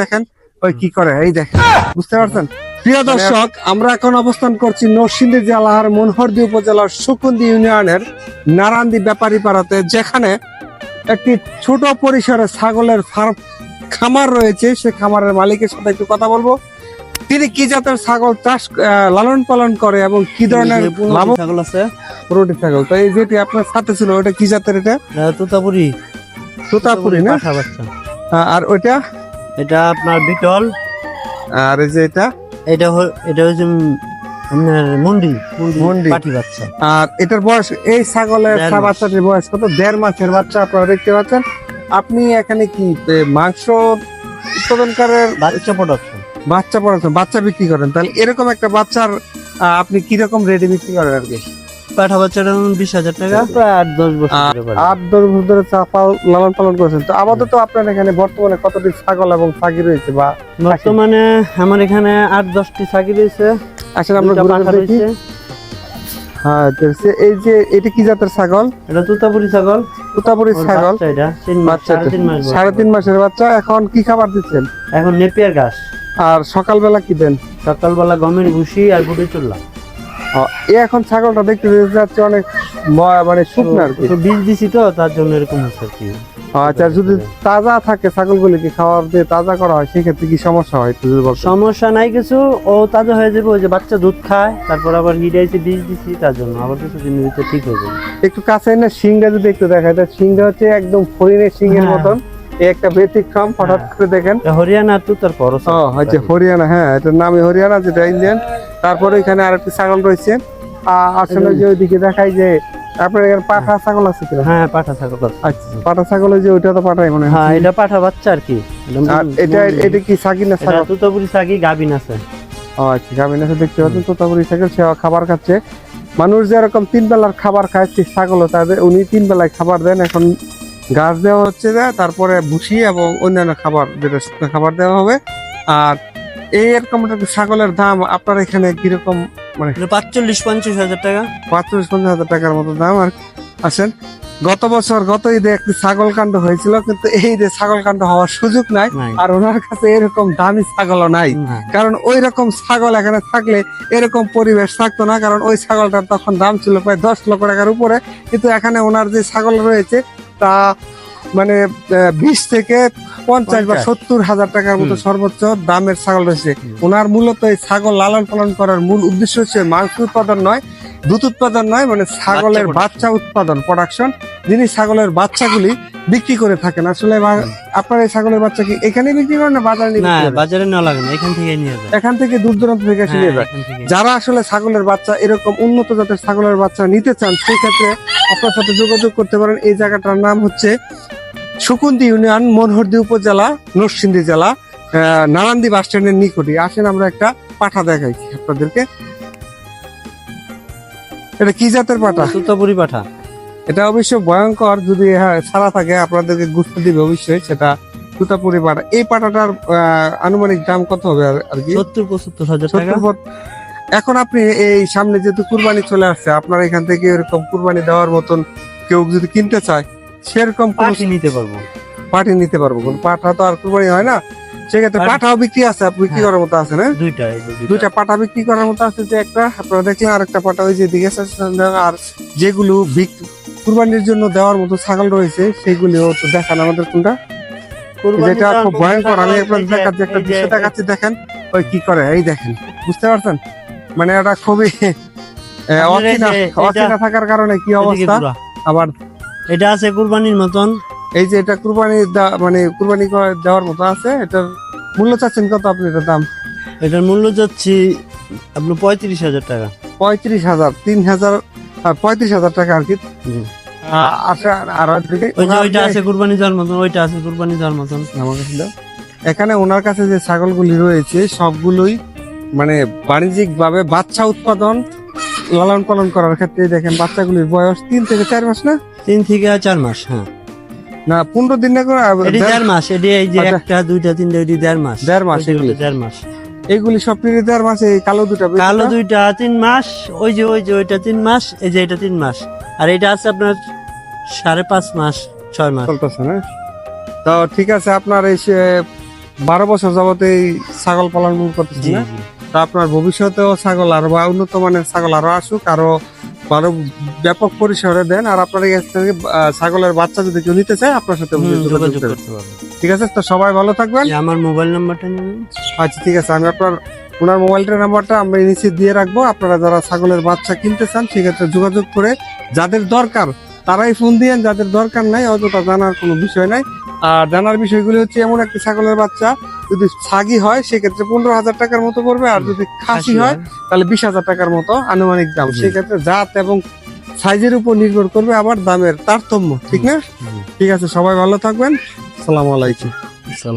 দেখেন ওই কি করে? এই দেখেন বুঝতে পারছেন? প্রিয় দর্শক আমরা এখন অবস্থান করছি নরসিংদী জেলার মনোহরদী উপজেলার সুকুন্দি ইউনিয়নের নারান্দি ব্যাপারী পাড়াতে যেখানে একটি ছোট পরিসরে ছাগলের ফার্ম খামার রয়েছে। সে খামারের মালিকের সাথে একটু কথা বলব। তিনি কি জাতের ছাগল চাষ লালন পালন করে এবং কি ধরনের লাভ ছাগল আছে। রোডি ছাগল? তো এই যেটি আপনার সাথে ছিল ওটা কি জাতের এটা? তোতাপুরি। তোতাপুরি না? আর ওইটা? এটা আপনার বিটল। আর এই যে এটা? এটা এটা হচ্ছে আপনার মুন্ডি মুন্ডি। পাটি বাচ্চা। আর এটার বয়স এই ছাগলের। বাচ্চাটির বয়স কত? দেড় মাসের বাচ্চা আপনারা দেখতে পাচ্ছেন। আপনি এখানে কি মাংস উৎপাদনকারের বাচ্চা প্রোডাকশন বাচ্চা পড়াচ্ছেন বাচ্চা বিক্রি করেন। তাহলে এরকম একটা বাচ্চার আপনি কীরকম রেডি বিক্রি করেন আর কি? পাঠা বিশ হাজার টাকা। প্রায় আট দশ বছর। আট দশ বছর ধরে চা- লালন পালন করেছেন। তো আপাতত আপনার এখানে বর্তমানে কতটি ছাগল এবং ছাগি রয়েছে বা বর্তমানে আমার এখানে আট দশটি ছাগি রয়েছে। আসলে আমরা রয়েছে। হ্যাঁ এই যে এটা কি জাতের ছাগল? এটা তোতাপুরি ছাগল। তুতাপুরি ছাগল। বাচ্চা সাড়ে তিন মাসের বাচ্চা। এখন কি খাবার দিচ্ছেন? এখন নেপিয়ার ঘাস। আর সকালবেলা কি দেন? সকালবেলা গমের ভুসি আর গুটি চুল্লা। এখন ছাগলটা দেখতে যাচ্ছে অনেক মানে শুকনো আর কি। বীজ দিছি তো তার জন্য এরকম হচ্ছে আর কি। আচ্ছা যদি তাজা থাকে ছাগলগুলিকে খাওয়ার দিয়ে তাজা করা হয় সেক্ষেত্রে কি সমস্যা হয় একটু যদি সমস্যা নাই কিছু ও তাজা হয়ে যাবে ওই যে বাচ্চা দুধ খায় তারপর আবার হিডাইছে বীজ দিছি তার জন্য আবার কিছু দিনের ভিতরে ঠিক হয়ে যাবে। একটু কাছে না সিংটা যদি একটু দেখা যায় সিংটা হচ্ছে একদম হরিণের সিংহের হ্যাঁ। মতন। একটা ব্যতিক্রম হঠাৎ করে দেখেন। হরিয়ানা তো তার খরচ ও হচ্ছে হরিয়ানা হ্যাঁ এটার নামই হরিয়ানা যেটা ইন্ডিয়ান তারপরে এখানে আরেকটি ছাগল রয়েছে। আসলে যে ওইদিকে দেখাই যে আপনার এখানে পাঠা ছাগল আছে কিনা? হ্যাঁ পাঠা ছাগল আচ্ছা পাঠা ছাগল যে ওইটা তো পাঠাই মনে হয়। হ্যাঁ এটা পাঠা বাচ্চা আর কি। এটা এটা কি সাকি না ছাগল? তুতাপুরি ছাগি গাবিন আছে। ও আচ্ছা গাভিন আছে দেখতে পাচ্ছেন তো তারপরে ছাগল সে খাবার খাচ্ছে। মানুষ যেরকম তিন বেলার খাবার খায় সেই ছাগলও তাদের উনি তিন বেলায় খাবার দেন এখন গাছ দেওয়া হচ্ছে তারপরে ভুসি এবং অন্যান্য খাবার যেটা খাবার দেওয়া হবে। আর এই এরকম ছাগলের দাম আপনার এখানে কীরকম মানে পাঁচচল্লিশ পঞ্চাশ হাজার টাকা পাঁচচল্লিশ পঞ্চাশ হাজার টাকার মতো দাম আর আছেন গত বছর গত ঈদে একটি ছাগল কাণ্ড হয়েছিল কিন্তু এই ঈদে ছাগল কাণ্ড হওয়ার সুযোগ নাই। আর ওনার কাছে এরকম দামি ছাগলও নাই। কারণ ওই রকম ছাগল এখানে থাকলে এরকম পরিবেশ থাকতো না কারণ ওই ছাগলটার তখন দাম ছিল প্রায় দশ লক্ষ টাকার উপরে কিন্তু এখানে ওনার যে ছাগল রয়েছে তা মানে বিশ থেকে পঞ্চাশ বা সত্তর হাজার টাকার মতো সর্বোচ্চ দামের ছাগল রয়েছে ওনার মূলত এই ছাগল লালন পালন করার মূল উদ্দেশ্য হচ্ছে মাংস উৎপাদন নয় দুধ উৎপাদন নয় মানে ছাগলের বাচ্চা উৎপাদন প্রোডাকশন যিনি ছাগলের বাচ্চাগুলি বিক্রি করে থাকেন। আসলে আপনার এই ছাগলের বাচ্চা কি এখানে বিক্রি করেন না বাজারে নিয়ে না বাজারে নেওয়া লাগে না এখান থেকে নিয়ে যায়। এখান থেকে দূর দূরান্ত থেকে এসে নিয়ে হ্যাঁ, যায় যারা আসলে ছাগলের বাচ্চা এরকম উন্নত জাতের ছাগলের বাচ্চা নিতে চান সেই ক্ষেত্রে আপনার সাথে যোগাযোগ করতে পারেন। এই জায়গাটার নাম হচ্ছে সুকুন্দি ইউনিয়ন মনহরদি উপজেলা নরসিংদী জেলা নারান্দি বাস স্ট্যান্ডের নিকটে। আসেন আমরা একটা পাঠা দেখাই আপনাদেরকে। এটা কি জাতের পাঠা? তুতাপুরি পাঠা। এটা অবশ্য ভয়ঙ্কর যদি হ্যাঁ, ছাড়া থাকে আপনাদেরকে গুরুত্ব দিবে অবশ্যই সেটা তুতাপুরি পাঠা এই পাঠাটার আহ, আনুমানিক দাম কত হবে আর- কি? সত্তর পঁচাত্তর হাজার টাকা। এখন আপনি এই সামনে যেহেতু কুরবানি চলে আসছে আপনার এখান থেকে এরকম কুরবানি দেওয়ার মতন কেউ যদি কিনতে চায় সেরকম কোন নিতে পারব। পাটি নিতে পারব। কোন পাঠা তো আর কুরবানি হয় না। সেক্ষেত্রে পাঠা- পাঠাও বিক্রি আছে আপনি বিক্রি হ্যাঁ। করার মতো আছে না? দুইটা দুইটা। পাটা বিক্রি করার মতো আছে যে একটা আপনারা দেখলেন আর একটা পাটা ওই যে দিকে আর যেগুলো বিক- কুরবানির জন্য দেওয়ার মতো ছাগল রয়েছে সেগুলিও তো দেখান আমাদের কোনটা। যেটা খুব ভয়ঙ্কর আমি দেখাচ্ছি একটা দৃশ্য দেখাচ্ছি দেখেন ওই কি করে এই দেখেন বুঝতে পারছেন? মানে এটা খুবই অচেনা অচেনা থাকার কারণে কি অবস্থা? আবার এটা আছে কুরবানির মতন। এই যে এটা কুরবানি মানে কুরবানি করে দেওয়ার মতো আছে এটার মূল্য চাচ্ছেন কত আপনি এটার দাম? এটার মূল্য যাচ্ছি আপনার পঁয়ত্রিশ হাজার টাকা। পঁয়ত্রিশ হাজার তিন হাজার পঁয়ত্রিশ হাজার টাকা আর কি। আচ্ছা আর ওইটা আছে কুরবানি মতন ওইটা আছে কুরবানি দেওয়ার মতন আমার কাছে দাও। এখানে ওনার কাছে যে ছাগলগুলি রয়েছে সবগুলোই মানে বাণিজ্যিক ভাবে বাচ্চা উৎপাদন লালন পালন করার ক্ষেত্রে দেখেন বাচ্চাগুলির বয়স তিন থেকে চার মাস না? তিন থেকে চার মাস হ্যাঁ। না পনেরো দিন না করে দেড়- মাস এটি এই যে আচ্ছা। একটা দুইটা তিনটা এটি দেড় মাস। দেড় মাস এগুলি। দেড় মাস। এইগুলি সব পিড়ি দেড় মাসে এই কালো দুটা কালো দুইটা তিন মাস ওই যে ওই যে ওইটা তিন মাস এই যে এটা তিন মাস। আর এটা আছে আপনার সাড়ে পাঁচ মাস ছয় মাস। চলতেছে না? তো ঠিক আছে আপনার এই বারো বছর যাবত এই ছাগল পালন না? জি। তা আপনার ভবিষ্যতেও ছাগল আরও বা উন্নত মানের ছাগল আরও আসুক আরও আরও ব্যাপক পরিসরে দেন আর আপনার কাছ থেকে ছাগলের বাচ্চা যদি কেউ নিতে চায় আপনার সাথে যোগাযোগ যোগাযোগ করতে পারবেন। ঠিক আছে তো সবাই ভালো থাকবেন। আমার মোবাইল নাম্বারটা আচ্ছা ঠিক আছে আমি আপনার ওনার মোবাইলটার নাম্বারটা আমরা নিচে দিয়ে রাখব। আপনারা যারা ছাগলের বাচ্চা কিনতে চান সেক্ষেত্রে যোগাযোগ করে যাদের দরকার তারাই ফোন দিয়েন যাদের দরকার নাই অযথা জানার কোনো বিষয় নাই। আর জানার বিষয়গুলি হচ্ছে এমন একটি ছাগলের বাচ্চা যদি ছাগি হয় সেক্ষেত্রে পনেরো হাজার টাকার মতো পড়বে আর যদি খাসি হয় তাহলে বিশ হাজার টাকার মতো আনুমানিক দাম। সেক্ষেত্রে জাত এবং সাইজের উপর নির্ভর করবে আবার দামের তারতম্য ঠিক না? ঠিক আছে সবাই ভালো থাকবেন। সালাম আলাইকুম। সালাম